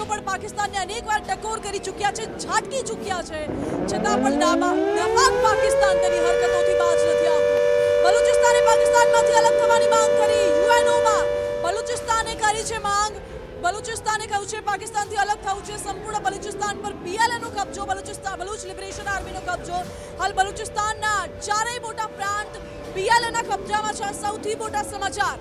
દેશો પણ પાકિસ્તાનને અનેકવાર ટકોર કરી ચૂક્યા છે ઝાટકી ચૂક્યા છે. છતાં પણ નાપાક પાકિસ્તાન તેની હરકતોથી બાજ નથી આવતું. બલુચિસ્તાને પાકિસ્તાનમાંથી અલગ થવાની માંગ કરી, યુએનઓમાં બલુચિસ્તાને કરી છે માંગ. બલુચિસ્તાને કહ્યું છે, પાકિસ્તાનથી અલગ થવું છે, સંપૂર્ણ બલુચિસ્તાન પર પીએલએનો કબજો બલુચિસ્તાન બલુચ લિબરેશન આર્મીનો કબજો. હાલ બલુચિસ્તાનના ચારેય મોટા પ્રાંત પીએલએના કબજામાં છે. સૌથી મોટા સમાચાર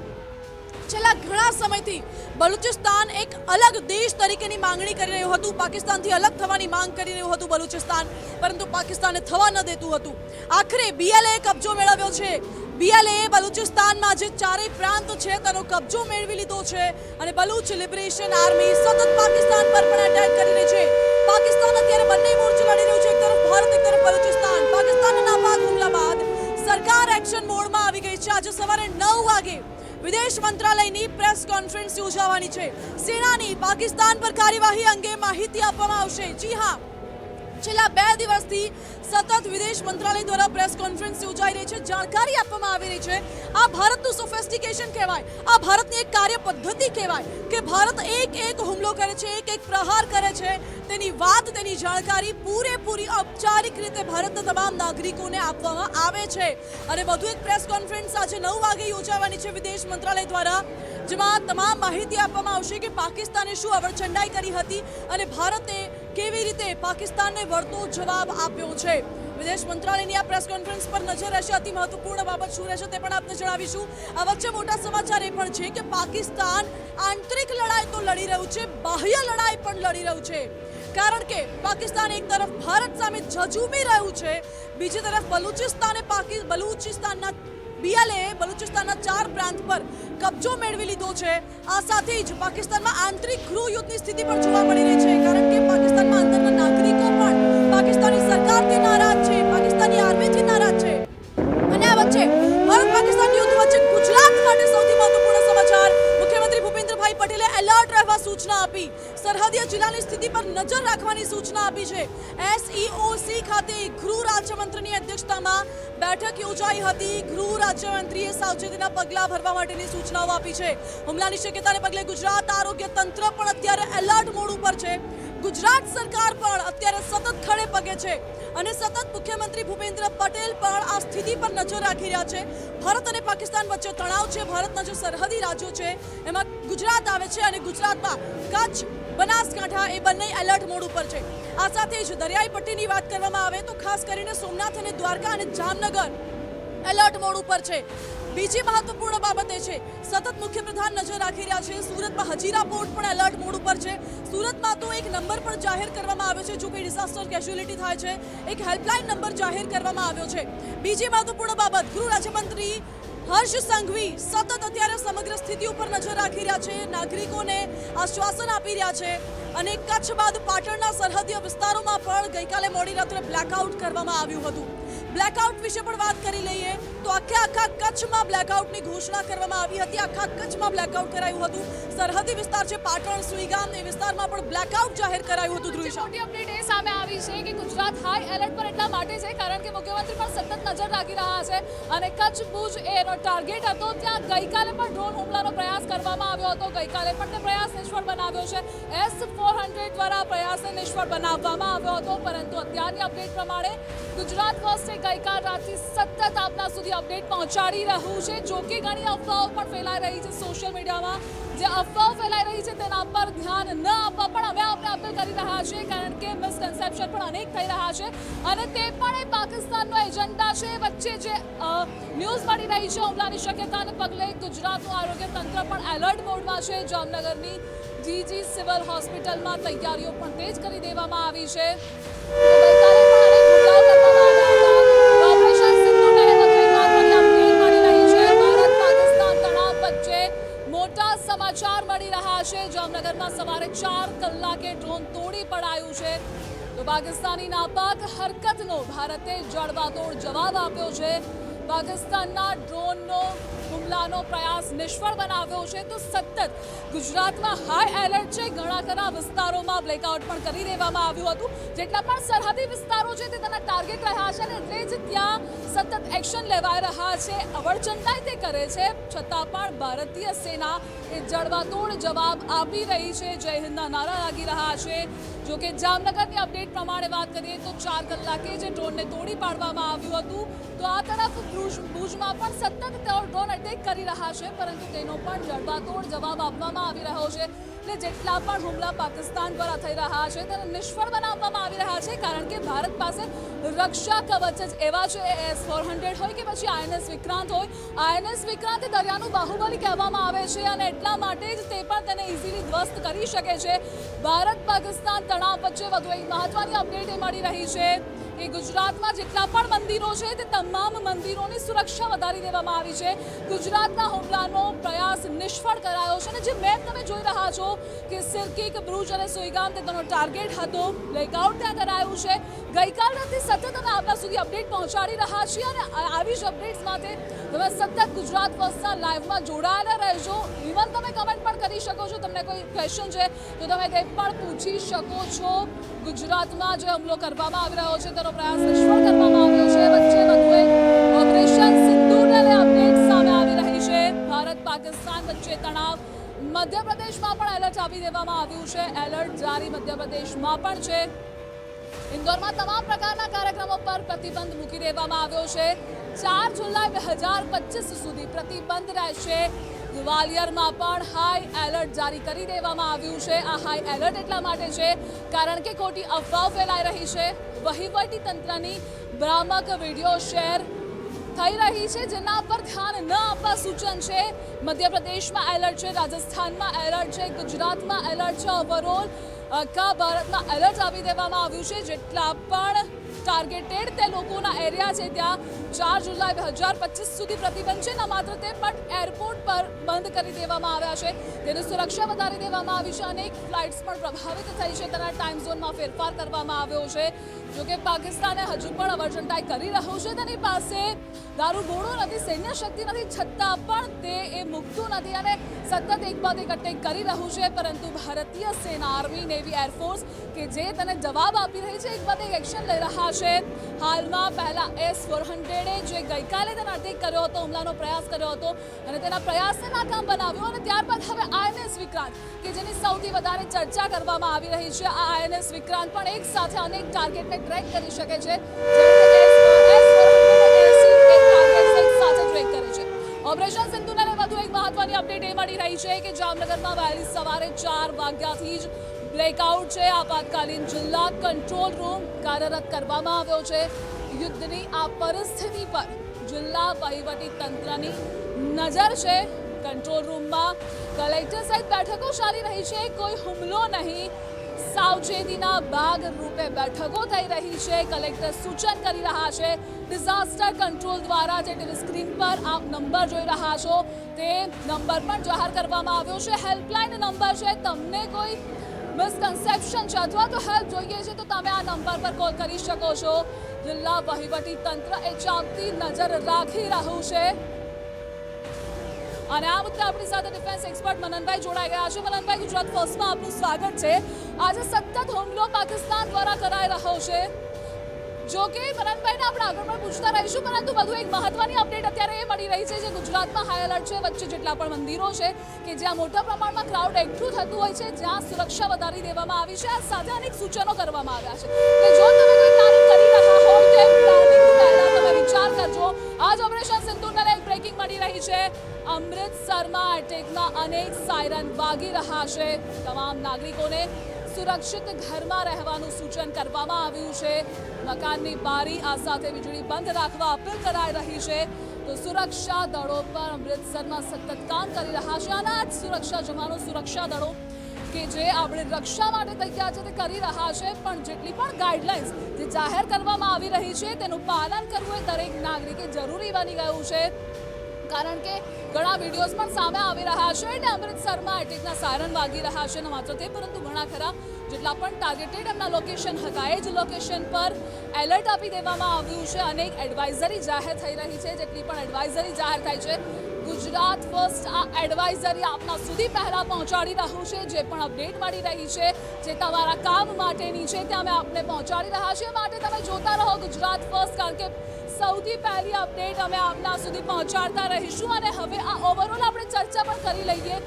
છેલ્લા ઘણા સમયથી બલુચિસ્તાન એક અલગ દેશ તરીકેની માંગણી કરી રહ્યું હતું. પાકિસ્તાનથી અલગ થવાની માંગ કરી રહ્યું હતું બલુચિસ્તાન, પરંતુ પાકિસ્તાને થવા ન દેતું હતું. આખરે બીએલએ કબજો મેળવ્યો છે. બીએલએ બલુચિસ્તાનમાં જે ચારેય પ્રાંત છે, તેનો કબજો મેળવી લીધો છે અને બલુચ લિબરેશન આર્મી સતત પાકિસ્તાન પર પણ એટેક કરી રહી છે. પાકિસ્તાન અત્યારે બંને મોરચે લડી રહ્યું છે. એક તરફ ભારત, એક તરફ બલુચિસ્તાન. પાકિસ્તાનના નાપાક હુમલા બાદ સરકાર એક્શન મોડમાં આવી ગઈ છે. આજે સવારે નવ વાગે વિદેશ મંત્રાલયની પ્રેસ કોન્ફરન્સ યોજાવાની છે. સેનાની પાકિસ્તાન પર કાર્યવાહી અંગે માહિતી આપવામાં આવશે. જી હા. છેલ્લા બે દિવસથી સતત વિદેશ મંત્રાલય દ્વારા પ્રેસ કોન્ફરન્સ યોજાઈ રહી છે. જાણકારી આપવામાં આવી રહી છે. આ ભારતનું સોફેસ્ટિકેશન કહેવાય. આ ભારતની એક કાર્ય પદ્ધતિ કહેવાય કે ભારત એક એક હુમલો કરે છે, એક એક પ્રહાર કરે છે. તેની વાત, તેની જાણકારી પૂરેપૂરી ઔપચારિક રીતે ભારતના તમામ નાગરિકોને આપવામાં આવે છે. અને વધુ એક પ્રેસ કોન્ફરન્સ આજે નવ વાગે યોજાવાની છે વિદેશ મંત્રાલય દ્વારા, જેમાં તમામ માહિતી આપવામાં આવશે કે પાકિસ્તાને શું અવરચંડાઈ કરી હતી અને ભારતે કેવી રીતે પાકિસ્તાનને વળતો જવાબ આપ્યો છે? વિદેશ મંત્રાલયની આ પ્રેસ કોન્ફરન્સ પર નજર રહેશે. અતિ મહત્વપૂર્ણ બાબત શું રહેશે તે પણ આપને જણાવીશું. આ વચ્ચે મોટા સમાચાર એ પણ છે કે પાકિસ્તાન આંતરિક લડાઈ તો લડી રહ્યું છે, બાહ્ય લડાઈ પણ લડી રહ્યું છે. કારણ કે પાકિસ્તાન એક તરફ ભારત સામે ઝઝૂમી રહ્યું છે, બીજી તરફ બલુચિસ્તાને પાકી બલુચિસ્તાનના બીએલએ બલુચિસ્તાનના ચાર પ્રાંત પર કબજો મેળવી લીધો છે. આ સાથે જ પાકિસ્તાનમાં આંતરિક ગૃહ યુદ્ધની સ્થિતિ પણ જોવા મળી રહી છે, કારણ કે પાકિસ્તાનમાં અંદરના નાગરિકો પણ પાકિસ્તાની સરકારથી નારાજ છે, પાકિસ્તાની આર્મીથી નારાજ છે. અને આ વચ્ચે ભારત પાકિસ્તાન યુદ્ધ વચ્ચે ગુજરાત માટે સૌથી ભૂપેન્દ્રભાઈ પટેલે એલર્ટ રહેવા સૂચના આપી. સરહદીય જિલ્લાની સ્થિતિ પર નજર રાખવાની સૂચના આપી છે. એસઈઓસી ખાતે ગૃહ રાજ્યમંત્રીની અધ્યક્ષતામાં બેઠક યોજાઈ હતી. ગૃહ રાજ્યમંત્રીએ સાવચેતીના પગલાં ભરવા માટેની સૂચનાઓ આપી છે. હુમલાની શક્યતાને પગલે ગુજરાત આરોગ્ય તંત્ર પણ અત્યારે એલર્ટ મોડ ઉપર છે. ગુજરાત સરકાર પણ અત્યારે સતત ખડે પગે છે અને સતત મુખ્યમંત્રી ભૂપેન્દ્ર પટેલ પણ આ સ્થિતિ પર નજર રાખી રહ્યા છે. ભારત અને પાકિસ્તાન વચ્ચે તણાવ છે ભારતના જે સરહદી રાજ્યો છે. એમાં ગુજરાત આવે છે અને ગુજરાતમાં કચ્છ, બનાસકાંઠા એ બંને એલર્ટ મોડ ઉપર છે. આ સાથે જ દરિયાઈ પટ્ટીની વાત કરવામાં આવે તો ખાસ કરીને સોમનાથ અને દ્વારકા અને જામનગર એલર્ટ મોડ ઉપર છે. બીજી મહત્વપૂર્ણ બાબત એ છે, સતત મુખ્યપ્રધાન નજર રાખી રહ્યા છે, સુરતમાં હજીરા પોર્ટ પણ એલર્ટ મોડ ઉપર છે. સુરતમાં તો એક નંબર પણ જાહેર કરવામાં આવ્યો છે, જો કોઈ ડિઝાસ્ટર કેઝ્યુઅલિટી થાય છે. એક હેલ્પલાઇન નંબર જાહેર કરવામાં આવ્યો છે. બીજી મહત્વપૂર્ણ બાબત, ગૃહ રાજ્યમંત્રી હર્ષ સંઘવી સતત અત્યારે સમગ્ર સ્થિતિ ઉપર નજર રાખી રહ્યા છે. નાગરિકોને આશ્વાસન આપી રહ્યા છે અને કચ્છ બાદ પાટણના સરહદીય વિસ્તારોમાં પણ ગઈકાલે મોડી રાત્રે બ્લેકઆઉટ કરવામાં આવ્યું હતું. બ્લેકઆઉટ વિશે પણ વાત કરી લઈએ. તો આખે આખા કચ્છમાં બ્લેકઆઉટની ઘોષણા કરવામાં આવી હતી. આખા કચ્છમાં બ્લેકઆઉટ કરાયું હતું. સરહદી વિસ્તાર છે પાટણ, સુઈગામ, એ વિસ્તારમાં પણ બ્લેકઆઉટ જાહેર કરાયું હતું ધ્રુવિશા મોટી અપડેટ એ સામે આવી છે કે ગુજરાત હાઈ એલર્ટ પર એટલા માટે છે કારણ કે મુખ્યમંત્રી પણ સતત નજર રાખી રહ્યા છે અને કચ્છ, ભુજ એનો ટાર્ગેટ હતો. ત્યાં ગઈકાલે પણ ડ્રોન હુમલાનો પ્રયાસ કરવામાં આવ્યો હતો. ગઈકાલે પણ તે પ્રયાસ નિષ્ફળ બનાવ્યો છે. એસ ફોર દ્વારા પ્રયાસને નિષ્ફળ બનાવવામાં આવ્યો હતો, પરંતુ અત્યારની અપડેટ પ્રમાણે ગુજરાત ફર્સ્ટે ગઈકાલ રાતથી સતત આપના સુધી અપડેટ પહોંચાડી રહ્યું છે. જો કે ઘણી અફવાઓ પણ ફેલાઈ રહી છે સોશિયલ મીડિયામાં જે અફવાઓ ફેલાઈ રહી છે તેના પર ધ્યાન ન આપવા પણ હવે આપણે અપીલ કરી રહ્યા છીએ, કારણ કે મિસકન્સેપ્શન પણ અનેક થઈ રહ્યા છે. અને તે પણ એ પાકિસ્તાનનો એજન્ડા છે. વચ્ચે જે ન્યૂઝ મળી રહી છે હુમલાની શક્યતાને પગલે ગુજરાતનું આરોગ્ય તંત્ર પણ એલર્ટ મોડમાં છે. જામનગરની જીજી સિવિલ હોસ્પિટલમાં તૈયારીઓ પણ તેજ કરી દેવામાં આવી છે. મોટા સમાચાર મળી રહ્યા છે. જામનગરમાં સવારે ચાર કલાકે ડ્રોન તોડી પડાયું છે. તો પાકિસ્તાની નાપાક હરકતનો ભારતે જડબાતોડ જવાબ આપ્યો છે. પાકિસ્તાનના ડ્રોનનો હુમલાનો પ્રયાસ નિષ્ફળ બનાવ્યો છે, તો સતત ગુજરાતમાં હાઈ એલર્ટ છે. ઘણા ખરા વિસ્તાર વિસ્તારોમાં બ્લેકઆઉટ પણ કરી દેવામાં આવ્યું હતું. જેટલા પણ સરહદી વિસ્તારો છે, તે તેના ટાર્ગેટ રહ્યા છે અને એટલે જ ત્યાં સતત એક્શન લેવાઈ રહ્યા છે. અવળચંદાઈ તે કરે છે, છતાં પણ ભારતીય સેના એ જડબાતોડ જવાબ આપી રહી છે. જય હિન્દના નારા લાગી રહ્યા છે. જો કે જામનગરની અપડેટ પ્રમાણે વાત કરીએ તો ચાર કલાકે જે ડ્રોનને તોડી પાડવામાં આવ્યું હતું, તો આ તરફ ભુજ, ભુજમાં પણ સતત ડ્રોન અટેક કરી રહ્યા છે, પરંતુ તેનો પણ જડબાતોડ જવાબ આપવામાં આવી રહ્યો છે. એટલે જેટલા પણ હુમલા પાકિસ્તાન દ્વારા થઈ રહ્યા છે, તેને નિષ્ફળ બનાવવામાં આવી રહ્યા છે, કારણ કે ભારત પાસે રક્ષા કવચ જ એવા છે એસ ફોર હંડ્રેડ હોય કે પછી આઈએનએસ વિક્રાંત હોય. આઈએનએસ વિક્રાંત દરિયાનું બાહુબલી કહેવામાં આવે છે અને એટલા માટે જ તે પણ તેને ઇઝીલી ધ્વસ્ત કરી શકે છે. ભારત પાકિસ્તાન તણાવ વચ્ચે વધુ એક મહત્વની અપડેટ એ મળી રહી છે. કે ગુજરાતમાં જેટલા પણ મંદિરો છે તે તમામ મંદિરોની સુરક્ષા વધારી દેવામાં આવી છે. ગુજરાતના હુમલાનો પ્રયાસ નિષ્ફળ કરાયો છે અને જે મેપ તમે જોઈ રહ્યા છો કે સિરકીક, ભરૂચ અને સુઈગામ તે તેનો ટાર્ગેટ હતો. બ્લેકઆઉટ ત્યાં કરાયું છે. ગઈકાલ ગઈકાલથી સતત અમે આપણા સુધી અપડેટ પહોંચાડી રહ્યા છીએ અને આવી જ અપડેટ્સ માટે તમે સતત ગુજરાત ફર્સ્ટના લાઈવમાં જોડાયેલા રહેજો. ઇવન તમે કમેન્ટ પણ કરી શકો છો. તમને કોઈ ક્વેશ્ચન છે તો તમે તે પણ પૂછી શકો છો. ગુજરાતમાં જે હુમલો કરવામાં આવી રહ્યો છે, તેનો પ્રયાસ નિષ્ફળ કરવામાં આવ્યો છે. વચ્ચે વધુ ઓપરેશન સિંધુને લઈ અપડેટ સામે આવી રહી છે. ભારત પાકિસ્તાન વચ્ચે તણાવ મધ્યપ્રદેશમાં પણ એલર્ટ આપી દેવામાં આવ્યું છે. એલર્ટ જારી મધ્યપ્રદેશમાં પણ છે. ઇન્દોરમાં તમામ પ્રકારના કાર્યક્રમો પર પ્રતિબંધ મૂકી દેવામાં આવ્યો છે. ચાર જુલાઈ બે હજાર પચીસ સુધી પ્રતિબંધ રહેશે. ગ્વાલિયરમાં પણ હાઈ એલર્ટ જારી કરી દેવામાં આવ્યું છે. આ હાઈ એલર્ટ એટલા માટે છે કારણ કે ખોટી અફવાઓ ફેલાઈ રહી છે. વહીવટી તંત્રની ભ્રામક વીડિયો શેર થઈ રહી છે, જેના પર ધ્યાન ન આપવા સૂચન છે. મધ્યપ્રદેશમાં એલર્ટ છે, રાજસ્થાનમાં એલર્ટ છે, ગુજરાતમાં એલર્ટ છે. ઓવરઓલ આખા ભારતમાં એલર્ટ આપી દેવામાં આવ્યું છે, જેટલા પણ ટાર્ગેટેડ તે લોકોના એરિયા છે ત્યાં ચાર જુલાઈ બે હજાર પચીસ સુધી પ્રતિબંધ છે. ન માત્ર તે, પણ એરપોર્ટ પર બંધ કરી દેવામાં આવ્યા છે. તેની સુરક્ષા વધારી દેવામાં આવી છે અનેક ફ્લાઇટ્સ પણ પ્રભાવિત થઈ છે. તેના ટાઈમ ઝોનમાં ફેરફાર કરવામાં આવ્યો છે. જોકે પાકિસ્તાને હજુ પણ અવરચંટાઈ કરી રહ્યું છે. તેની પાસે દારૂ, ગોળો નથી, સૈન્ય શક્તિ નથી, છતાં પણ તે એ મૂકતું નથી અને સતત એક બાદ એક અટેક કરી રહ્યું છે. પરંતુ ભારતીય સેના, આર્મી, નેવી એરફોર્સ કે જે તેને જવાબ આપી રહી છે, એક બાદ એક એક્શન લઈ રહ્યા છે. હાલમાં પહેલા એસ ફોર હંડ્રેડે જે ગઈકાલે તેને અટેક કર્યો હતો, હુમલાનો પ્રયાસ કર્યો હતો અને તેના પ્રયાસને નાકામ બનાવ્યો અને ત્યારબાદ હવે આઈએનએસ વિક્રાંત, કે જેની સૌથી વધારે ચર્ચા કરવામાં આવી રહી છે. આ આઈએનએસ વિક્રાંત પણ એક સાથે અનેક ટાર્ગેટને ટ્રેક કરી શકે છે. ઓપરેશન સિંધુને વધુ એક મહત્વની અપડેટ એ મળી રહી છે કે જામનગરમાં વહેલી સવારે ચાર વાગ્યાથી જ બ્લેકઆઉટ છે. આપાતકાલીન જિલ્લા કંટ્રોલ રૂમ કાર્યરત કરવામાં આવ્યો છે. યુદ્ધની આ પરિસ્થિતિ પર જિલ્લા વહીવટી તંત્રની નજર છે. કંટ્રોલ રૂમમાં કલેક્ટર સહિત બેઠકો ચાલી રહી છે. કોઈ હુમલો નહીં. સાવચેતીના ભાગ રૂપે બેઠકો થઈ રહી છે. કલેક્ટર સૂચન કરી રહ્યા છે. ડિઝાસ્ટર કંટ્રોલ દ્વારા જે ટીવી સ્ક્રીન પર આપ નંબર જોઈ રહ્યા છો, તે નંબર પણ જાહેર કરવામાં આવ્યો છે. હેલ્પલાઇન નંબર છે. તમને કોઈ મિસકન્સેપ્શન છે અથવા તો હેલ્પ જોઈએ છે, તો તમે આ નંબર પર કોલ કરી શકો છો. જિલ્લા વહીવટી તંત્ર એ ચાંપતી નજર રાખી રહ્યું છે. અને આ મુદ્દે આપણી સાથે ડિફેન્સ એક્સપર્ટ મનનભાઈ જોડાઈ ગયા છે. મનનભાઈ, ગુજરાત ફર્સ્ટમાં આપનું સ્વાગત છે. આજે સતત હુમલો પાકિસ્તાન દ્વારા કરાઈ રહ્યો છે. જો કે મનનભાઈને આપણે આગળ પણ પૂછતા રહીશું, પરંતુ વધુ એક મહત્વની અપડેટ અત્યારે એ મળી રહી છે જે ગુજરાતમાં હાઈ એલર્ટ છે, વચ્ચે જેટલા પણ મંદિરો છે કે જ્યાં મોટા પ્રમાણમાં ક્રાઉડ એકઠું થતું હોય છે, જ્યાં સુરક્ષા વધારી દેવામાં આવી છે. આ સાથે અનેક સૂચનો કરવામાં આવ્યા છે. કે જો તમે કોઈ કાર્ય કરી રહ્યા હોય તો પ્લાનિંગ પહેલાં તમે વિચાર કરજો. આજ ઓપરેશન સિંધુને બ્રેકિંગ મળી રહી છે. અમૃતસરમાં અટેકમાં અનેક સાયરન વાગી રહ્યા છે. તમામ નાગરિકોને સુરક્ષિત ઘરમાં રહેવાનું સૂચન કરવામાં આવ્યું છે. મકાનની બારી આ સાથે વીજળી બંધ રાખવા અપીલ કરાઈ રહી છે. તો સુરક્ષા દળો પણ અમૃતસરમાં સતત કામ કરી રહ્યા છે. અને આ સુરક્ષા જવાનો સુરક્ષા દળો કે જે આપણે રક્ષા માટે તૈયાર છે તે કરી રહ્યા છે. પણ જેટલી પણ ગાઈડલાઇન્સ જે જાહેર કરવામાં આવી રહી છે તેનું પાલન કરવું એ દરેક નાગરિકે જરૂરી બની ગયું છે. કારણ કે ઘણા વિડીયોઝ પણ સામે આવી રહ્યા છે અને અમૃતસરમાં એટેકના સાયરન વાગી રહ્યા છે ન માત્ર તે પરંતુ ઘણા ખરા જેટલા પણ ટાર્ગેટેડ એમના લોકેશન હતા. એ જ લોકેશન પર એલર્ટ આપી દેવામાં આવ્યું છે અનેક એડવાઇઝરી જાહેર થઈ રહી છે. જેટલી પણ એડવાઇઝરી જાહેર થાય છે, ગુજરાત ફર્સ્ટ આ એડવાઇઝરી આપના સુધી પહેલાં પહોંચાડી રહ્યું છે. જે પણ અપડેટ મળી રહી છે, જે તમારા કામ માટેની છે, તે અમે આપને પહોંચાડી રહ્યા છીએ. માટે તમે જોતા રહો ગુજરાત ફર્સ્ટ કારણ કે સૌથી પહેલી અપડેટ અમે આપના સુધી પહોંચાડતા રહીશું અને હવે આ ઓવરઓલ આપણે ચર્ચા પણ કરી લઈએ.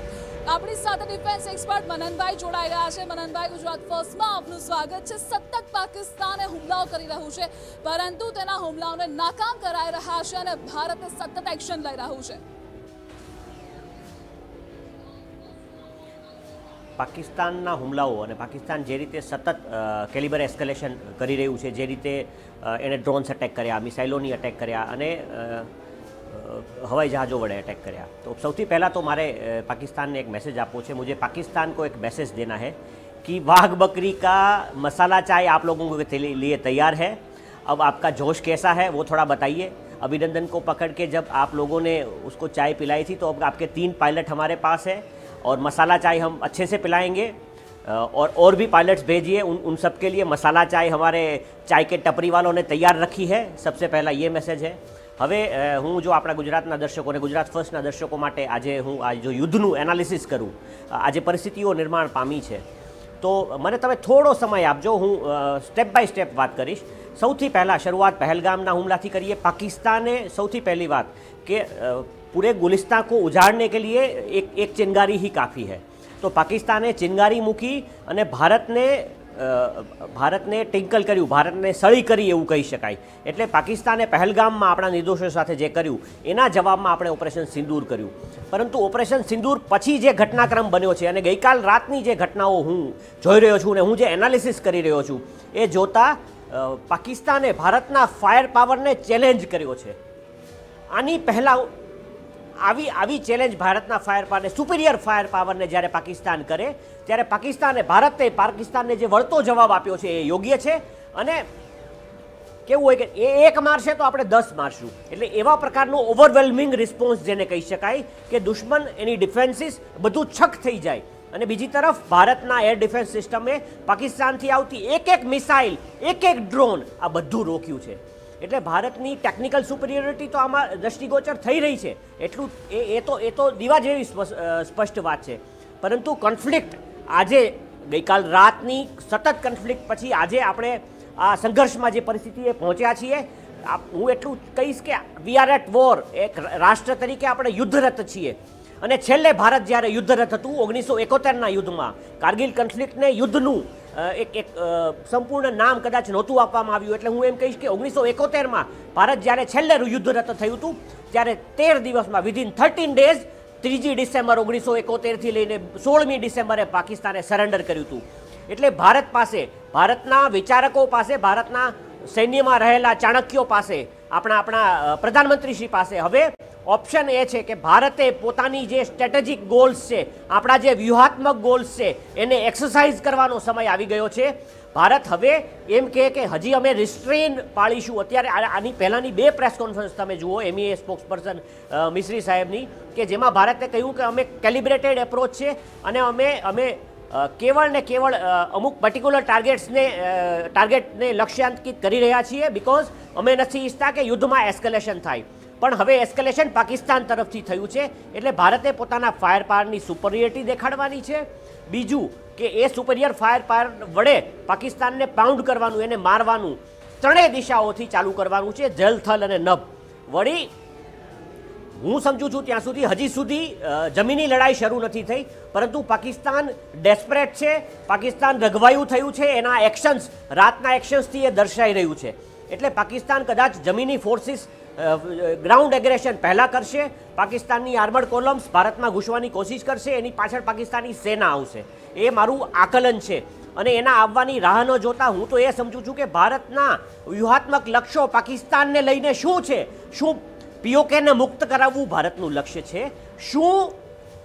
આપણી સાથે ડિફેન્સ એક્સપર્ટ મનનભાઈ જોડાઈ રહ્યા છે. મનનભાઈ, ગુજરાત ફર્સ્ટમાં આપનું સ્વાગત છે. સતત પાકિસ્તાને હુમલાઓ કરી રહ્યું છે, પરંતુ તેના હુમલાઓને નાકામ કરાઈ રહ્યા છે અને ભારતે સતત એક્શન લઈ રહ્યું છે. પાકિસ્તાનના હુમલાઓ અને પાકિસ્તાન જે રીતે સતત કેલિબર એસ્કેલેશન કરી રહ્યું છે, જે રીતે એણે ડ્રોન્સ અટેક કર્યા મિસાઇલોની અટેક કર્યા અને હવાઈ જહાજો વડે અટેક કર્યા. તો સૌથી પહેલાં તો મારે પાકિસ્તાનને એક મેસેજ આપવો છે. મુજે પાકિસ્તાન કો એક મેસેજ દેના હૈ કે વાઘ બકરી કા મસાલા ચાય આપ लोगों के તૈયાર तैयार है अब आपका जोश कैसा है वो थोड़ा बताइए अभिनंदन को पकड़ के जब आप लोगों ने उसको चाय पिलाई थी तो अब आपके तीन पायलट हमारे पास और मसाला चाय हम अच्छे से पिलाएंगे और और भी पायलट्स भेजिए उन उन सब के लिए। मसाला चाय हमारे ચાય કે ટપરી વાળોને તૈયાર રખી હે સબસે પહેલાં એ મેસેજ હે હવે હું જો આપણા ગુજરાતના દર્શકોને, ગુજરાત ફર્સ્ટના દર્શકો માટે આજે હું આ જો યુદ્ધનું એનાલિસિસ કરું આજે પરિસ્થિતિઓ નિર્માણ પામી છે. તો મને તમે થોડો સમય આપજો, હું સ્ટેપ બાય સ્ટેપ વાત કરીશ. સૌથી પહેલાં શરૂઆત પહેલગામના હુમલાથી કરીએ. પાકિસ્તાને સૌથી પહેલી વાત કે पूरे गुलिस्तां को उजाड़ने के लिए एक एक चिंगारी ही काफ़ी है। તો પાકિસ્તાને ચિનગારી મૂકી અને ભારતને ભારતને ટિંકલ કર્યું ભારતને સળી કરી એવું કહી શકાય એટલે પાકિસ્તાને પહેલગામમાં આપણા નિર્દોષો સાથે જે કર્યું એના જવાબમાં આપણે ઓપરેશન સિંદૂર કર્યું પરંતુ ઓપરેશન સિંદૂર પછી જે ઘટનાક્રમ બન્યો છે અને ગઈકાલ રાતની જે ઘટનાઓ હું જોઈ રહ્યો છું અને હું જે એનાલિસિસ કરી રહ્યો છું, એ જોતાં પાકિસ્તાને ભારતના ફાયર પાવરને ચેલેન્જ કર્યો છે. આની પહેલાં આવી આવી ચેલેન્જ ભારતના ફાયર પાવરને સુપિરિયર ફાયર પાવરને જ્યારે પાકિસ્તાન કરે, ત્યારે પાકિસ્તાને ભારતે પાકિસ્તાનને જે વળતો જવાબ આપ્યો છે એ યોગ્ય છે. અને કેવું હોય કે એ એક મારશે તો આપણે દસ મારશું. એટલે એવા પ્રકારનો ઓવરવેલ્મિંગ રિસ્પોન્સ જેને કહી શકાય કે દુશ્મન એની ડિફેન્સીસ બધું છક થઈ જાય. અને બીજી તરફ ભારતના એર ડિફેન્સ સિસ્ટમે પાકિસ્તાનથી આવતી એક એક મિસાઇલ એક એક ડ્રોન આ બધું રોક્યું છે. એટલે ભારતની ટેકનિકલ સુપિરિયોરિટી તો આમાં દ્રષ્ટિગોચર થઈ રહી છે. એટલું એ એ તો એ તો દીવા જેવી સ્પષ્ટ વાત છે. પરંતુ કોન્ફ્લિક્ટ આજે ગઈકાલ રાતની સતત કોન્ફ્લિક્ટ પછી આજે આપણે આ સંઘર્ષમાં જે પરિસ્થિતિએ પહોંચ્યા છીએ હું એટલું કહીશ કે વી આર એટ વોર એક રાષ્ટ્ર તરીકે આપણે યુદ્ધરત છીએ. અને છેલ્લે ભારત જ્યારે યુદ્ધરત હતું ઓગણીસો એકોતેરના યુદ્ધમાં, કારગિલ કન્ફ્લિક્ટને યુદ્ધનું એક એક સંપૂર્ણ નામ કદાચ નહોતું આપવામાં આવ્યું. એટલે હું એમ કહીશ કે ઓગણીસો એકોતેરમાં ભારત જ્યારે છેલ્લે યુદ્ધરત થયું હતું, ત્યારે તેર દિવસમાં વિધિન થર્ટીન ડેઝ ત્રીજી ડિસેમ્બર ઓગણીસો એકોતેરથી લઈને સોળમી ડિસેમ્બરે પાકિસ્તાને સરેન્ડર કર્યું હતું. એટલે ભારત પાસે, ભારતના વિચારકો પાસે, ભારતના સૈન્યમાં રહેલા ચાણક્યો પાસે, આપણા આપણા પ્રધાનમંત્રીશ્રી પાસે. હવે ઓપ્શન એ છે કે ભારતે પોતાની જે સ્ટ્રેટેજિક ગોલ્સ છે, આપણા જે વ્યૂહાત્મક ગોલ્સ છે, એને એક્સરસાઇઝ કરવાનો સમય આવી ગયો છે. ભારત હવે એમ કહે કે હજી અમે રિસ્ટ્રેન પાળીશું. અત્યારે આની પહેલાંની બે પ્રેસ કોન્ફરન્સ તમે જુઓ એમઈએ સ્પોક્સ પર્સન મિશ્રી સાહેબની, કે જેમાં ભારતે કહ્યું કે અમે કેલિબ્રેટેડ એપ્રોચ છે અને અમે અમે કેવળ ને કેવળ અમુક પર્ટિક્યુલર ટાર્ગેટ્સને ટાર્ગેટને લક્ષ્યાંકિત કરી રહ્યા છીએ બિકોઝ અમે નથી ઈચ્છતા કે યુદ્ધમાં એસ્કેલેશન થાય. પણ હવે એસ્કેલેશન પાકિસ્તાન તરફથી થયું છે, એટલે ભારતે પોતાના ફાયર પાવરની સુપરિયરિટી દેખાડવાની છે. બીજું કે એ સુપરિયર ફાયર પાવર વડે પાકિસ્તાનને પાઉન્ડ કરવાનું, એને મારવાનું, ત્રણેય દિશાઓથી ચાલુ કરવાનું છે જલ થલ અને નભ. વળી હું સમજુ છું ત્યાં સુધી, હજી સુધી જમીની લડાઈ શરૂ નથી થઈ, પરંતુ પાકિસ્તાન ડેસ્પરેટ છે, પાકિસ્તાન રઘવાયું થયું છે, એના એક્શન્સ રાતના એક્શન્સથી એ દર્શાઈ રહ્યું છે. એટલે પાકિસ્તાન કદાચ જમીની ફોર્સિસ ગ્રાઉન્ડ એગ્રેશન પહેલાં કરશે, પાકિસ્તાનની આર્મડ કોલમ્સ ભારતમાં ઘૂસવાની કોશિશ કરશે, એની પાછળ પાકિસ્તાની સેના આવશે. એ મારું આકલન છે. અને એના આવવાની રાહ ન જોતા હું તો એ સમજું છું કે ભારતના વ્યૂહાત્મક લક્ષ્યો પાકિસ્તાનને લઈને શું છે? શું પીઓકેને મુક્ત કરાવવું ભારતનું લક્ષ્ય છે. શું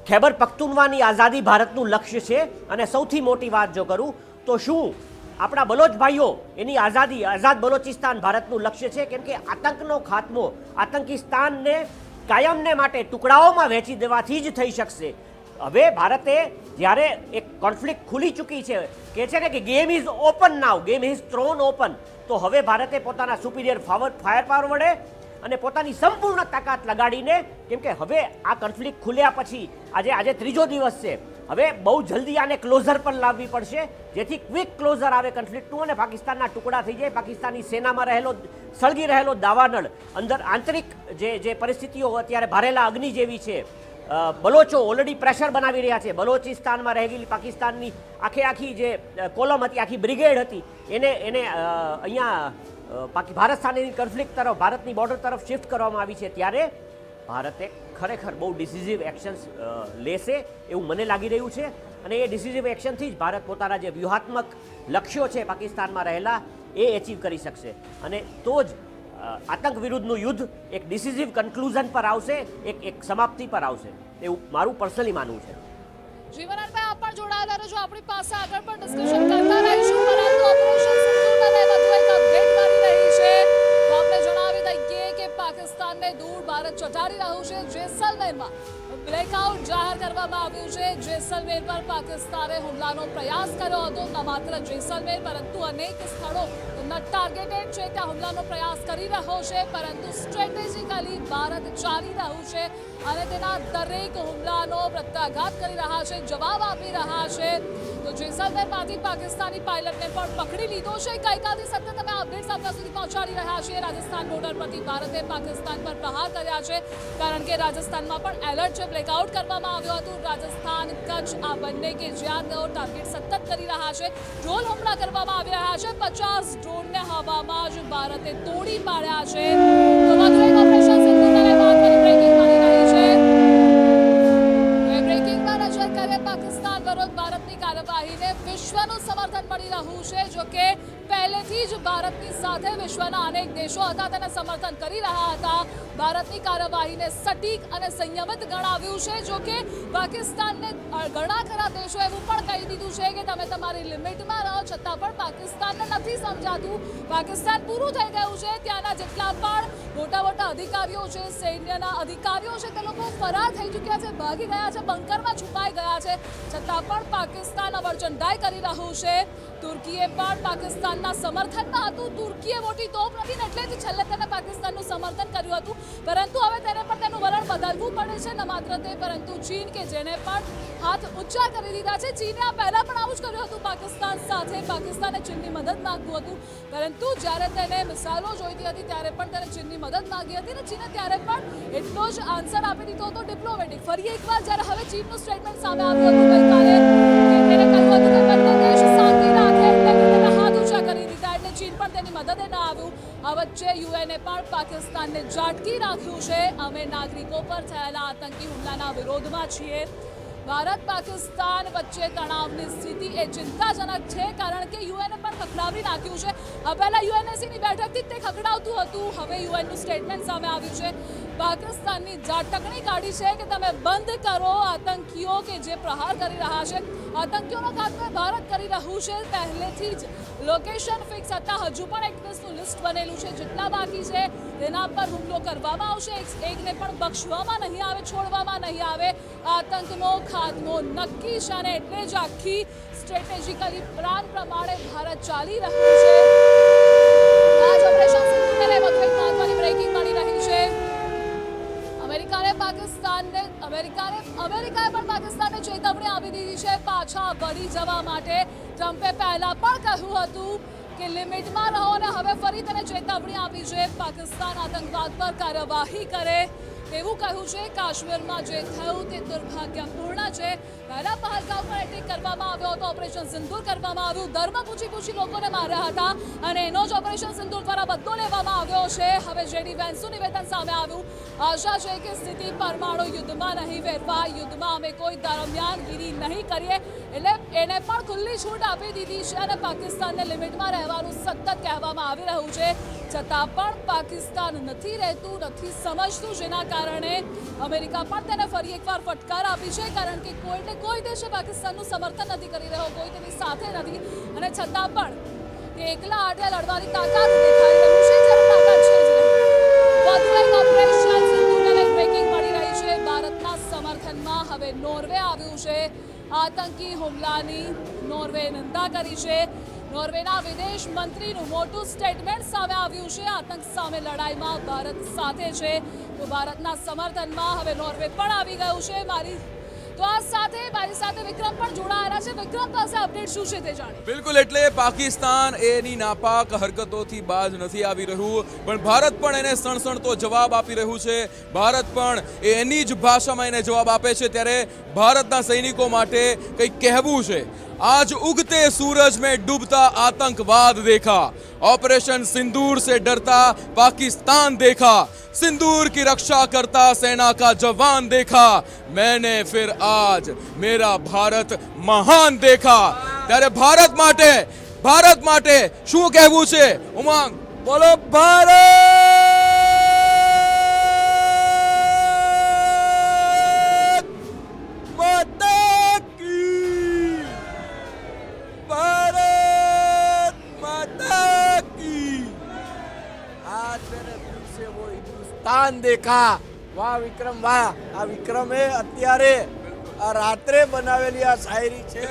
ખૈબર પખ્તુનવાની આઝાદી ભારતનું લક્ષ્ય છે? અને સૌથી મોટી વાત જો કરું, તો શું આપણા બલોચ ભાઈઓ એની આઝાદી, આઝાદ બલોચિસ્તાન ભારતનું લક્ષ્ય છે? કેમ કે આતંકનો ખાત્મો આતંકિસ્તાનને કાયમને માટે ટુકડાઓમાં વહેંચી દેવાથી જ થઈ શકશે. હવે ભારતે જ્યારે એક કોન્ફ્લિક્ટ ખુલી ચૂકી છે, કે છે ને કે game is open now game is thrown open, તો હવે ભારતે પોતાના સુપિરિયર ફાવર ફાયર પાવર વડે અને પોતાની સંપૂર્ણ તાકાત લગાડીને, કેમ કે હવે આ કન્ફ્લિક્ટ ખુલ્યા પછી, આજે આજે ત્રીજો દિવસ છે. હવે બહુ જલ્દી આને ક્લોઝર પર લાવવી પડશે. જેથી ક્વિક ક્લોઝર આવે કન્ફ્લિક્ટનું અને પાકિસ્તાનના ટુકડા થઈ જાય. પાકિસ્તાની સેનામાં રહેલો, સળગી રહેલો દાવાનળ અંદર આંતરિક જે જે પરિસ્થિતિઓ અત્યારે ભારેલા અગ્નિ જેવી છે. બલોચો ઓલરેડી પ્રેશર બનાવી રહ્યા છે. બલોચિસ્તાનમાં રહેલી પાકિસ્તાનની આખે આખી જે કોલમ હતી, આખી બ્રિગેડ હતી. એને એને અહીંયા પાકી ભારત સાથેની કન્ફ્લિક્ટ તરફ, ભારતની બોર્ડર તરફ શિફ્ટ કરવામાં આવી છે ત્યારે ભારતે ખરેખર બહુ ડિસિઝિવ એક્શન્સ લેશે એવું મને લાગી રહ્યું છે. અને એ ડિસિઝિવ એક્શનથી જ ભારત પોતાના જે વ્યૂહાત્મક લક્ષ્યો છે પાકિસ્તાનમાં રહેલા, એ એચીવ કરી શકશે. અને તો જ આતંક વિરુદ્ધનું યુદ્ધ એક ડિસિઝિવ કન્ક્લુઝન પર આવશે, એક એક સમાપ્તિ પર આવશે. એવું મારું પર્સનલી માનવું છે. જીવનાનભાઈ આપ પણ જોડાયેલા રહેજો. આપણી પાસે આગળ પણ ડિસ્કશન કરતા રહીશું. પરંતુ ઓપરેશન સિંદૂરને વધુ એક અપડેટ છે. તો આપણે જણાવી કે પાકિસ્તાનને દૂર ભારત ચટાડી રહ્યું છે. જેસલમેરમાં બ્લેકઆઉટ જાહેર કરવામાં આવ્યું છે. જેસલમેર પાકિસ્તાને હુમલાનો પ્રયાસ કર્યો હતો. ન માત્ર જેસલમેર, પરંતુ અનેક સ્થળો ટાર્ગેટેડ છે. ત્યાં હુમલાનો પ્રયાસ કરી રહ્યો છે. પરંતુ સ્ટ્રેટેજિકલી ભારત ચાલી રહ્યું છે. અને તેના દરેક હુમલાનો પ્રત્યાઘાત કરી રહ્યા છે, જવાબ આપી રહ્યા છે. તો જેસલમેરમાંથી પાકિસ્તાની પાયલટને પણ પકડી લીધો છે. ગઈકાલથી સતત અમે અપડેટ્સ આપણા સુધી પહોંચાડી રહ્યા છીએ. રાજસ્થાન બોર્ડર પરથી ભારતે પાકિસ્તાન પર પ્રહાર કર્યા છે. કારણ કે રાજસ્થાનમાં પણ એલર્ટ છે બ્લેકઆઉટ કરવામાં આવ્યું હતું, રાજસ્થાન કચ્છ આ બંને કે જ્યાં તેઓ ટાર્ગેટ સતત કરી રહ્યા છે. ડ્રોન હુમલા કરવામાં આવી રહ્યા છે. પચાસ ડ્રોનને હવામાં જ ભારતે તોડી પાડ્યા છે. ભારતની વિશ્વનું સમર્થન મળી રહ્યું છે જો કે પહેલેથી જ ભારતની સાથે વિશ્વના અનેક દેશો હતા તેને સમર્થન કરી રહ્યા હતા. ભારતની કાર્યવાહીને સટીક અને સંયમિત ગણાવ્યું છે, જો કે પાકિસ્તાનને ઘણા ખરા દેશો એવું પણ કહી દીધું છે કે તમે તમારી લિમિટમાં રહો, છતાં પણ પાકિસ્તાનને નથી સમજાતું. પાકિસ્તાન પૂરું થઈ ગયું છે, ત્યાંના જેટલા પણ મોટા મોટા અધિકારીઓ છે, સૈન્યના અધિકારીઓ છે, તે લોકો ફરાર થઈ ચૂક્યા છે, ભાગી ગયા છે, બંકરમાં છુપાઈ ગયા છે. છતાં પણ પાકિસ્તાન અવરચંડાઈ કરી રહ્યું છે. તુર્કીએ પણ પાકિસ્તાનના સમર્થનમાં હતું. તુર્કીએ મોટી તોપ નથી એટલે જ છેલ્લે તેને પાકિસ્તાનનું સમર્થન કર્યું હતું. પરંતુ હવે તેને પણ તેનું વલણ બદલવું પડે છે ન માત્ર તે, પરંતુ ચીન કે જેણે પણ હાથ ઊંચા કરી દીધા છે. ચીને આ પહેલા પણ આવું જ કર્યું હતું. પાકિસ્તાન સાથે પાકિસ્તાને ચીનની મદદ માગવું હતું. પરંતુ જ્યારે તેને મિસાઇલો જોઈતી હતી, ત્યારે પણ તેને ચીનની મદદ માંગી હતી અને ચીને ત્યારે પણ એટલો જ આન્સર આપી દીધો હતો. ડિપ્લોમેટિક ફરી એકવાર જ્યારે હવે ચીનનું સ્ટેટમેન્ટ સામે આવ્યું હતું, ગઈકાલે આ વચ્ચે યુએનએ પણ પાકિસ્તાનને ઝાટકી રાખ્યું છે. અમે નાગરિકો પર થયેલા આતંકી હુમલાના વિરોધમાં છીએ. ભારત પાકિસ્તાન વચ્ચે તણાવની સ્થિતિ એ ચિંતાજનક છે કારણ કે યુએનએ પણ ખખડાવી નાખ્યું છે. પહેલાં યુએનએસસીની બેઠકથી તે ખખડાવતું હતું. હવે યુએનનું સ્ટેટમેન્ટ સામે આવ્યું છે. પાકિસ્તાનની ઝાટકણી કાઢી છે કે તમે બંધ કરો આતંકીઓ કે જે પ્રહાર કરી રહ્યા છે. આતંકીઓનો ખાત્મો ભારત કરી રહ્યું છે. પહેલેથી જ લોકેશન ફિક્સ હતા હજુ પણ એક્ટ્રેસનું લિસ્ટ બનેલું છે. જેટલા બાકી છે, તેના પર હુમલો કરવામાં આવશે. એકને પણ બક્ષવામાં નહીં આવે, છોડવામાં નહીં આવે. આતંકનો ખાત્મો નક્કી છે અને એટલે જ આખી સ્ટ્રેટેજિકલી પ્લાન પ્રમાણે ભારત ચાલી રહ્યું છે. આ જ ઓપરેશન સિંધુને મહત્વની બ્રેકિંગ મળી રહી છે. અમેરિકાને પાકિસ્તાનને, અમેરિકાને, અમેરિકાએ પણ પાકિસ્તાનને ચેતવણી આપી દીધી છે. પાછા વળી જવા માટે ટ્રમ્પે પહેલા પણ કહ્યું હતું કે લિમિટમાં રહો અને હવે ફરી તેને ચેતવણી આપી છે. પાકિસ્તાન આતંકવાદ પર કાર્યવાહી કરે તેવું કહ્યું છે. કાશ્મીરમાં જે થયું તે દુર્ભાગ્યપૂર્ણ છે. પહેલા પહલગામ પર એટેક કરવામાં આવ્યો હતો. ઓપરેશન સિંદૂર કરવામાં આવ્યું. ધર્મ પૂછી પૂછી લોકોને માર્યા હતા અને એનો જ ઓપરેશન સિંદૂર દ્વારા બદલો લેવામાં આવ્યો છે. હવે જેડી વેન્સુ નિવેદન સામે આવ્યું. આશા છે કે સ્થિતિ પરમાણુ યુદ્ધમાં નહીં ફેરવા યુદ્ધમાં અમે કોઈ દરમિયાનગીરી નહીં કરીએ. એટલે એને પણ ખુલ્લી છૂટ આપી દીધી છે અને પાકિસ્તાનને લિમિટમાં રહેવાનું સતત કહેવામાં આવી રહ્યું છે. છતાં પણ પાકિસ્તાન નથી રહેતું, નથી સમજતું, જેના કારણે અમેરિકા પણ તેને ફરી એકવાર ફટકાર આપી છે, કારણ કે કોઈને કોઈ દેશે પાકિસ્તાનનું સમર્થન નથી કરી રહ્યો, કોઈ તેની સાથે નથી. અને છતાં પણ તે એકલા આડે લડવાની તાકાત દેખાઈ રહ્યું છે જે તાકાત છે જ વધુ મળી રહી છે. ભારતના સમર્થનમાં હવે નોર્વે આવ્યું છે. આતંકી હુમલાની નોર્વે નિંદા કરી છે. નોર્વેના વિદેશ મંત્રીનું મોટું સ્ટેટમેન્ટ સામે આવ્યું છે. આતંક સામે લડાઈમાં ભારત સાથે છે. તો ભારતના સમર્થનમાં હવે નોર્વે પણ આવી ગયું છે. મારી તો આ સાથે મારી સાથે વિક્રમ પણ જોડાયેલા છે. વિક્રમ પાસે અપડેટ શું છે તે જાણીએ. બિલકુલ, એટલે પાકિસ્તાન એની નાપાક હરકતોથી બાજ નથી આવી રહ્યું, પણ ભારત પણ એને સણસણતો જવાબ આપી રહ્યું છે. ભારત પણ એની જ ભાષામાં એને જવાબ આપે છે, ત્યારે ભારતના સૈનિકો માટે કંઈક કહેવું છે. आज उगते सूरज में डूबता आतंकवाद देखा ऑपरेशन सिंदूर से डरता पाकिस्तान देखा सिंदूर की रक्षा करता सेना का जवान देखा मैंने फिर आज मेरा भारत महान देखा ત્યારે ભારત માટે ભારત માટે શું કહેવું છે ઉમંગ બોલો ભારત તાન દેખા. વાહ વિક્રમ વાહ. આ વિક્રમે અત્યારે આ રાત્રે બનાવેલી આ શાયરી છે.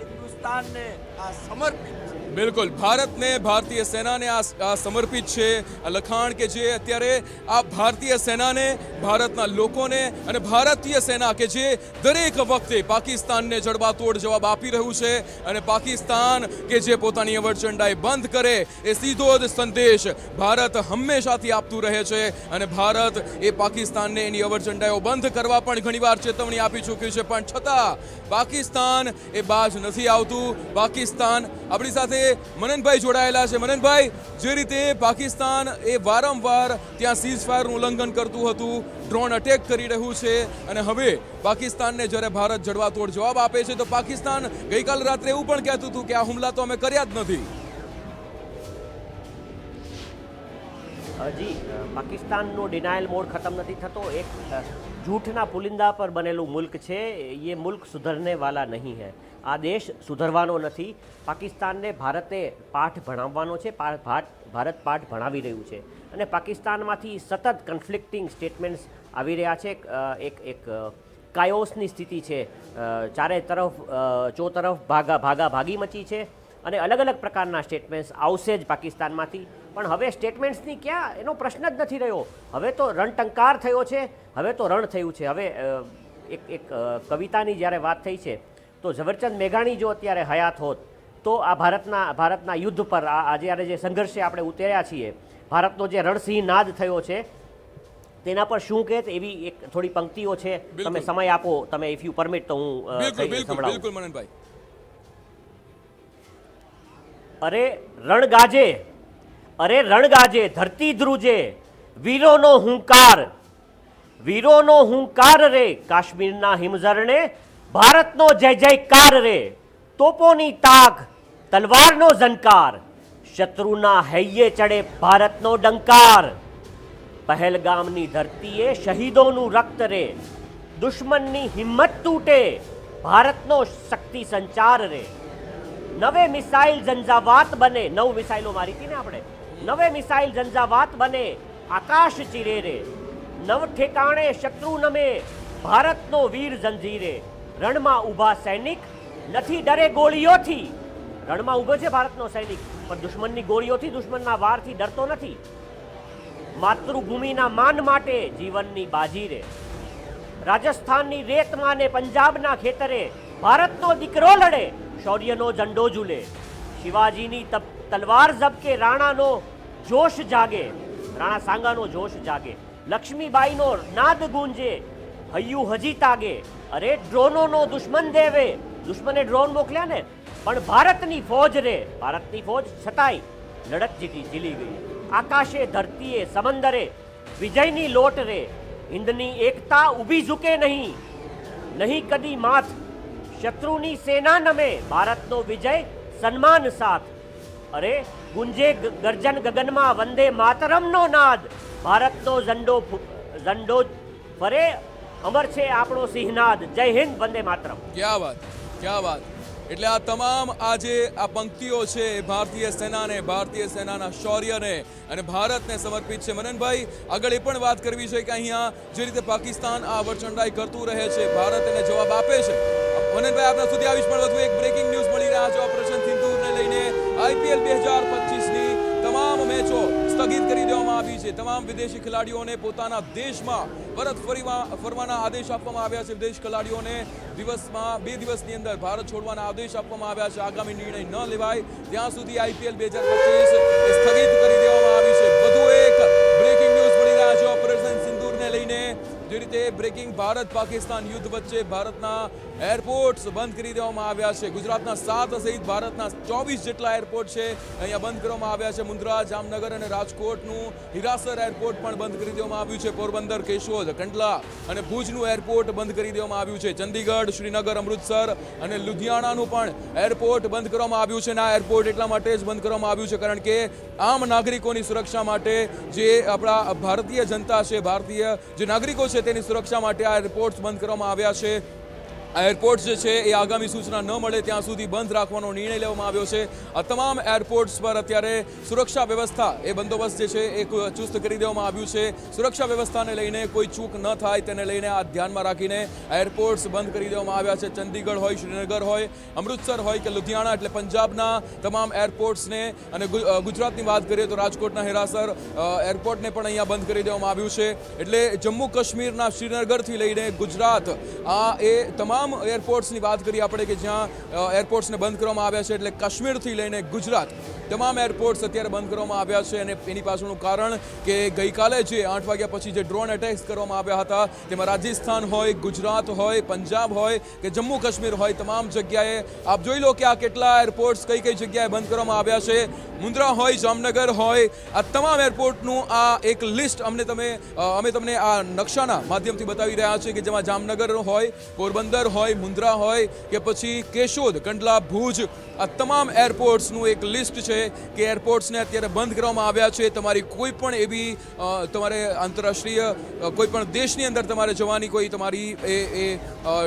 હિન્દુસ્તાનને આ સમર્પિત. બિલકુલ. ભારતને ભારતીય સેનાને આ સમર્પિત છે. આ લખાણ કે જે અત્યારે આ ભારતીય સેનાને, ભારતના લોકોને અને ભારતીય સેના કે જે દરેક વખતે પાકિસ્તાનને જડબાતોડ જવાબ આપી રહ્યું છે અને પાકિસ્તાન કે જે પોતાની અવરચંડાઈ બંધ કરે એ સીધો જ સંદેશ ભારત હંમેશાથી આપતું રહે છે અને ભારત એ પાકિસ્તાનને એની અવરચંડાઈઓ બંધ કરવા પણ ઘણીવાર ચેતવણી આપી ચૂક્યું છે. પણ છતાં પાકિસ્તાન એ બાજ નથી આવતું. પાકિસ્તાન આપણી સાથે મનનભાઈ જોડાયેલા છે. મનનભાઈ, જે રીતે પાકિસ્તાન એ વારંવાર ત્યાં સીઝ ફાયરનું ઉલ્લંઘન કરતું હતું ડ્રોન અટેક કરી રહ્યું છે અને હવે પાકિસ્તાનને જ્યારે ભારત જડવાતોડ જવાબ આપે છે, તો પાકિસ્તાન ગઈકાલ રાત્રે એવું પણ કહેતું હતું કે આ હુમલા તો અમે કર્યા જ નથી. હજી પાકિસ્તાનનો ડિનાયલ મોડ ખતમ નથી થતો. એક જૂઠના પુલિંદા પર બનેલું મુલ્ક છે. એ મુલ્ક સુધરને વાલા નહીં હૈ. આ દેશ સુધરવાનો નથી. પાકિસ્તાનને ભારતે પાઠ ભણાવવાનો છે ભારત પાઠ ભણાવી રહ્યું છે. અને પાકિસ્તાનમાંથી સતત કન્ફ્લિક્ટિંગ સ્ટેટમેન્ટ્સ આવી રહ્યા છે. એક એક કાયોસની સ્થિતિ છે. ચારે તરફ ચો તરફ ભાગા ભાગા, ભાગી મચી છે અને અલગ અલગ પ્રકારના સ્ટેટમેન્ટ્સ આવશે જ પાકિસ્તાનમાંથી. પણ હવે સ્ટેટમેન્ટ્સની ક્યાં? એનો પ્રશ્ન જ નથી રહ્યો. હવે તો રણટંકાર થયો છે. હવે તો રણ થયું છે. હવે એક એક કવિતાની જ્યારે વાત થઈ છે તો ઝવેરચંદ મેઘાણી જો અત્યારે હયાત હોત તો આ ભારતના ભારતના યુદ્ધ પર આ જ્યારે જે સંઘર્ષે આપણે ઉતર્યા છીએ ભારતનો જે રણસિંહ નાદ થયો છે તેના પર શું કહેત એવી એક થોડી પંક્તિઓ છે. તમે સમય આપો તમે ઇફ યુ પરમિટ તો હું બિલકુલ. મનનભાઈ. અરે રણગાજે અરે રણગાજે ધરતી ધ્રુજે વીરોનો હુંકાર વીરોનો હુંકાર રે કાશ્મીરના હિમઝરણે ભારતનો જય જયકાર રે. તોપોની તાક, તલવારનો ઝનકાર શત્રુના હૈયે ચડે ભારતનો ડંકાર. પહેલગામની ધરતીએ શહીદોનું રક્ત રે. દુશ્મનની હિંમત તૂટે, ભારતનો શક્તિ સંચાર રે. નવે મિસાઇલ ઝંઝાવાત બને. નવ મિસાઇલો મારી હતી ને આપણે? નવે મિસાઇલ ઝંઝાવાત બને, આકાશ ચીરે રે. નવ ઠેકાણે શત્રુ નમે, ભારતનો વીર જંજીરે રણમાં ઊભા સૈનિક, નથી ડરે ગોળીઓથી. રણમાં ઊભો છે ભારતનો સૈનિક, પણ દુશ્મનની ગોળીઓથી દુશ્મનના વારથી ડરતો નથી. માતૃભૂમિના માન માટે જીવનની બાજી રે. રાજસ્થાનની રેતમાં ને પંજાબના ખેતરે, ભારતનો દીકરો લડે, શૌર્યનો ઝંડો ઝૂલે. શિવાજીની તલવાર ઝબકે, રાણાનો જોશ જાગે. રાણા સાંગાનો જોશ જાગે. લક્ષ્મીબાઈનો નાદ ગુંજે હૈયું હજી તાગે. અરે ડ્રોનોનો દુશ્મન દેવે. દુશ્મને ડ્રોન મોકલ્યા ને, પણ ભારતની ફોજ રે. ભારતની ફોજ છતાંય લડત જીતી જીલી ગઈ. આકાશે ધરતીએ સમંદરે, વિજયની લોટ રે. હિન્દની એકતા ઊભી ઝૂકે નહીં. નહીં કદી માથ. શત્રુની સેના નમે. ભારતનો વિજય સન્માન સાથ. અરે ગુંજે ગર્જન ગગનમાં વંદે માતરમનો નાદ. ભારતનો ઝંડો ઝંડો ફરે અમર છે આપણો સિંહનાદ. જય હિન્દ, વંદે માતરમ. ક્યાં વાત ક્યાં વાત. એટલે આ તમામ આજે આ પંક્તિઓ છે ભારતીય સેનાને, ભારતીય સેનાના શૌર્યને અને ભારતને સમર્પિત છે. મનનભાઈ, આગળ એ પણ વાત કરવી છે કે અહીંયા જે રીતે પાકિસ્તાન આ વરચંડાઈ કરતું રહે છે, ભારત એને જવાબ આપે છે. મનનભાઈ, આપના સુધી આવીશ પણ વધુ એક બ્રેકિંગ ન્યૂઝ મળી રહ્યા છે. ઓપરેશન સિંદૂરને લઈને આઈપીએલ બે હજાર પચીસની તમામ મેચો સ્થગિત કરી દેવામાં આવી છે. તમામ વિદેશી ખેલાડીઓને પોતાના દેશમાં પરત ફરીવા ફરવાના આદેશ આપવામાં આવ્યા છે. વિદેશ ખેલાડીઓને દિવસમાં બે દિવસની અંદર ભારત છોડવાના આદેશ આપવામાં આવ્યા છે. આગામી નિર્ણય ન લેવાય. ત્યાં સુધી આઈપીએલ બે હજાર પચીસ સ્થગિત કરી દેવામાં આવી છે. વધુ એક બ્રેકિંગ ન્યૂઝ મળી રહ્યા છે. ઓપરેશન સિંદૂરને લઈને જે રીતે બ્રેકિંગ ભારત પાકિસ્તાન યુદ્ધ વચ્ચે ભારતના એરપોર્ટ્સ બંધ કરી દેવામાં આવ્યા છે. ગુજરાતના સાત સહિત ભારતના ચોવીસ જેટલા એરપોર્ટ છે. અહીંયા બંધ કરવામાં આવ્યા છે. મુન્દ્રા, જામનગર અને રાજકોટનું હિરાસર એરપોર્ટ પણ બંધ કરી દેવામાં આવ્યું છે. પોરબંદર, કેશોદ, કંડલા અને ભુજનું એરપોર્ટ બંધ કરી દેવામાં આવ્યું છે. ચંદીગઢ, શ્રીનગર, અમૃતસર અને લુધિયાણાનું પણ એરપોર્ટ બંધ કરવામાં આવ્યું છે. અને આ એરપોર્ટ એટલા માટે જ બંધ કરવામાં આવ્યું છે કારણ કે આમ નાગરિકોની સુરક્ષા માટે જે આપણા ભારતીય જનતા છે, ભારતીય જે નાગરિકો છે તેની સુરક્ષા માટે આ એરપોર્ટ્સ બંધ કરવામાં આવ્યા છે. આ એરપોર્ટ જે છે એ આગામી સૂચના ન મળે ત્યાં સુધી બંધ રાખવાનો નિર્ણય લેવામાં આવ્યો છે. આ તમામ એરપોર્ટ્સ પર અત્યારે સુરક્ષા વ્યવસ્થા એ બંદોબસ્ત જે છે એ ચુસ્ત કરી દેવામાં આવ્યું છે. સુરક્ષા વ્યવસ્થાને લઈને કોઈ ચૂક ન થાય તેને લઈને આ ધ્યાનમાં રાખીને એરપોર્ટ્સ બંધ કરી દેવામાં આવ્યા છે. ચંદીગઢ હોય, શ્રીનગર હોય, અમૃતસર હોય કે લુધિયાણા એટલે પંજાબના તમામ એરપોર્ટ્સને અને ગુજરાતની વાત કરીએ તો રાજકોટના હેરાસર એરપોર્ટને પણ અહીંયા બંધ કરી દેવામાં આવ્યું છે. એટલે જમ્મુ કાશ્મીરના શ્રીનગરથી લઈને ગુજરાત આ એ તમામ એરપોર્ટ્સની વાત કરીએ આપણે કે જ્યાં એરપોર્ટ્સને બંધ કરવામાં આવ્યા છે એટલે કાશ્મીરથી લઈને ગુજરાત. તમામ એરપોર્ટ્સ અત્યારે બંધ કરવામાં આવ્યા છે અને એની પાછળનું કારણ કે ગઈકાલે જે આઠ વાગ્યા પછી જે ડ્રોન એટેક્સ કરવામાં આવ્યા હતા, તેમાં રાજસ્થાન હોય, ગુજરાત હોય, પંજાબ હોય કે જમ્મુ કાશ્મીર હોય, તમામ જગ્યાએ આપ જોઈ લો કે આ કેટલા એરપોર્ટ્સ કઈ કઈ જગ્યાએ બંધ કરવામાં આવ્યા છે. મુન્દ્રા હોય, જામનગર હોય, આ તમામ એરપોર્ટનું આ એક લિસ્ટ અમને તમે અમે તમને આ નકશાના માધ્યમથી બતાવી રહ્યા છીએ કે જેમાં જામનગર હોય, પોરબંદર હોય, મુન્દ્રા હોય કે પછી કેશોદ, કંડલા, ભુજ આ તમામ એરપોર્ટ્સનું એક લિસ્ટ છે. કે એરપોર્ટ્સને અત્યારે બંધ કરવામાં આવ્યા છે. તમારી કોઈ પણ એવી તમારે આંતરરાષ્ટ્રીય કોઈ પણ દેશની અંદર તમારે જવાની કોઈ તમારી એ એ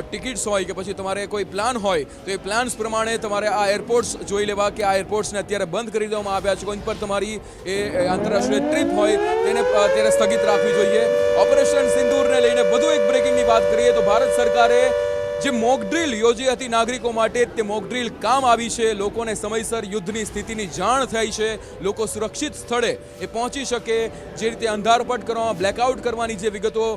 ટિકિટ્સ હોય કે પછી તમારે કોઈ પ્લાન હોય, તો એ પ્લાન્સ પ્રમાણે તમારે આ એરપોર્ટ્સ જોઈ લેવા કે આ એરપોર્ટ્સને અત્યારે બંધ કરી દેવામાં આવ્યા છે. કોઈ પર તમારી એ આંતરરાષ્ટ્રીય ટ્રીપ હોય તેને અત્યારે સ્થગિત રાખવી જોઈએ. ઓપરેશન સિંદૂરને લઈને વધુ એક બ્રેકિંગની વાત કરીએ તો ભારત સરકારે જે મોક ડ્રીલ યોજી હતી નાગરિકો માટે, તે મોક ડ્રીલ કામ આવી છે. લોકોને સમયસર યુદ્ધની સ્થિતિની જાણ થઈ છે. લોકો સુરક્ષિત સ્થળે એ પહોંચી શકે. જે રીતે અંધારપટ કરવામાં બ્લેકઆઉટ કરવાની જે વિગતો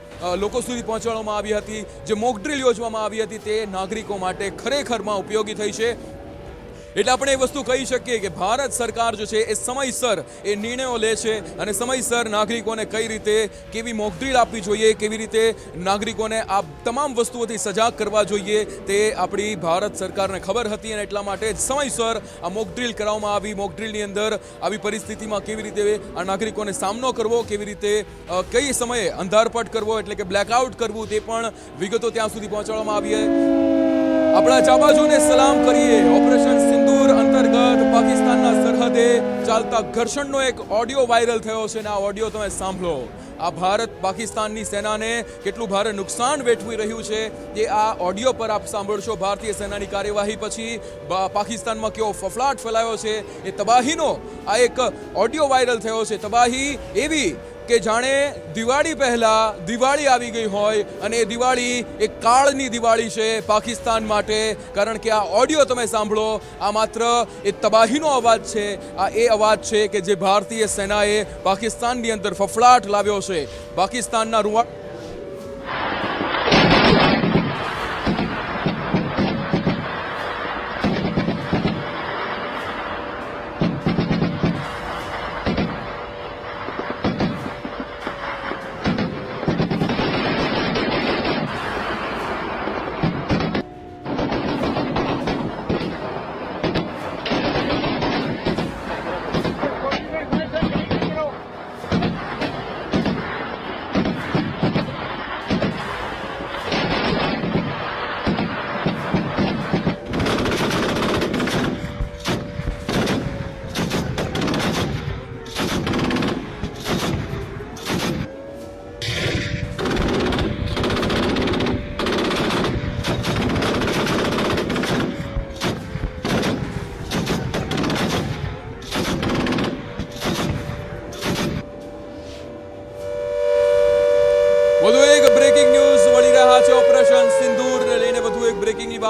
લોકો સુધી પહોંચાડવામાં આવી હતી, જે મોક ડ્રીલ યોજવામાં આવી હતી, તે નાગરિકો માટે ખરેખરમાં ઉપયોગી થઈ છે. એટલે આપણે એ વસ્તુ કહી શકીએ કે ભારત સરકાર જે છે એ સમયસર એ નિર્ણયો લે છે અને સમયસર નાગરિકોને કઈ રીતે કેવી મોકડ્રીલ આપવી જોઈએ, કેવી રીતે નાગરિકોને આ તમામ વસ્તુઓથી સજાગ કરવા જોઈએ તે આપણી ભારત સરકારને ખબર હતી અને એટલા માટે સમયસર આ મોકડ્રીલ કરાવવામાં આવી. મોકડ્રીલની અંદર આવી પરિસ્થિતિમાં કેવી રીતે આ નાગરિકોને સામનો કરવો, કેવી રીતે કઈ સમયે અંધારપટ કરવો એટલે કે બ્લેકઆઉટ કરવું તે પણ વિગતો ત્યાં સુધી પહોંચાડવામાં આવી આપણા જાબાજોને સલામ કરીએ. ઓપરેશન સિંદૂર અંતર્ગત પાકિસ્તાનના સરહદે ચાલતા ઘર્ષણનો એક ઓડિયો વાયરલ થયો છે અને આ ઓડિયો તમે સાંભળો. આ ભારત પાકિસ્તાનની સેનાને કેટલું ભારે નુકસાન વેઠવી રહ્યું છે એ આ ઓડિયો પર આપ સાંભળશો. ભારતીય સેનાની કાર્યવાહી પછી પાકિસ્તાનમાં કેવો ફફડાટ ફેલાયો છે એ તબાહીનો આ એક ઓડિયો વાયરલ થયો છે. તબાહી એવી કે જાણે દિવાળી પહેલા દિવાળી આવી ગઈ હોય અને એ દિવાળી એક કાળની દિવાળી છે પાકિસ્તાન માટે. કારણ કે આ ઓડિયો તમે સાંભળો, આ માત્ર એ તબાહીનો અવાજ છે, આ એ અવાજ છે કે જે ભારતીય સેનાએ પાકિસ્તાનની અંદર ફફડાટ લાવ્યો છે. પાકિસ્તાનના રૂવા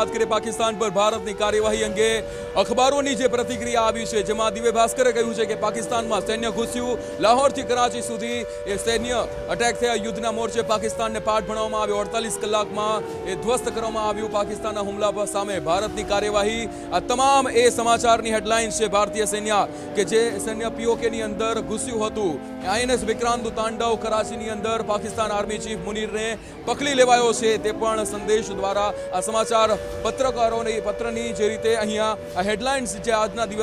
વાત કરીએ પાકિસ્તાન પર ભારતની કાર્યવાહી અંગે અખબારોની જે પ્રતિક્રિયા આવી છે, જેમાં દિવ્ય ભાસ્કરે કહ્યું છે કે પાકિસ્તાનમાં સૈન્ય ઘૂસ્યું, લાહોરથી કરાચી સુધી એ સૈન્ય અટેક થયા, યુદ્ધના મોરચે પાકિસ્તાનને પાઠ ભણાવવામાં આવ્યો. અડતાલીસ કલાકમાં એ ધ્વસ્ત કરવામાં આવ્યું. પાકિસ્તાનના હુમલા સામે ભારતની કાર્યવાહી. આ તમામ એ સમાચારની હેડલાઇન્સ છે ભારતીય સૈન્ય કે જે સૈન્ય પીઓકેની અંદર ઘૂસ્યું હતું. આઈએનએસ વિક્રાંત તાંડવ કરાચીની અંદર પાકિસ્તાન આર્મી ચીફ મુનીરને પકડી લેવાયો છે તે પણ સંદેશ દ્વારા આ સમાચાર પત્રકારોની, પત્રની જે રીતે અહીંયા હેડલાઇન્સ જે આજના દિવસ